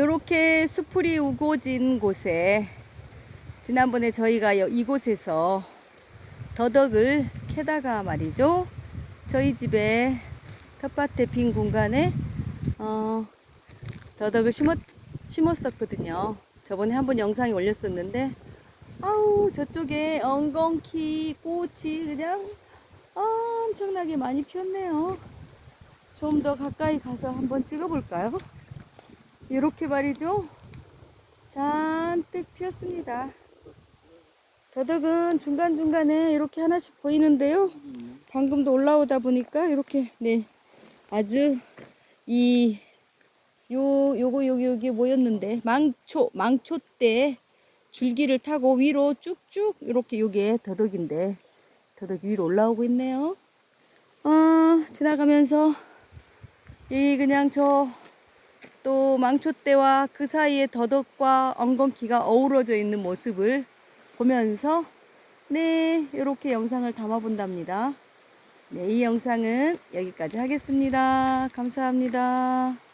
이렇게 수풀이 우거진 곳에 지난번에 저희가 여- 이곳에서 더덕을 캐다가 말이죠. 저희 집에 텃밭에 빈 공간에 어, 더덕을 심었, 심었었거든요. 저번에 한 번 영상에 올렸었는데 아우 저쪽에 엉겅키 꽃이 그냥 엄청나게 많이 피었네요. 좀 더 가까이 가서 한번 찍어볼까요? 이렇게 말이죠. 잔뜩 피었습니다. 더덕은 중간중간에 이렇게 하나씩 보이는데요. 방금도 올라오다 보니까 이렇게 네 아주 이 요 요거 여기 여기 모였는데 망초 망초 때 줄기를 타고 위로 쭉쭉 이렇게 요게 더덕인데 더덕 위로 올라오고 있네요. 어 지나가면서 이 그냥 저 또 망초대와 그 사이에 더덕과 엉겅퀴가 어우러져 있는 모습을 보면서 네 이렇게 영상을 담아 본답니다. 네, 이 영상은 여기까지 하겠습니다. 감사합니다.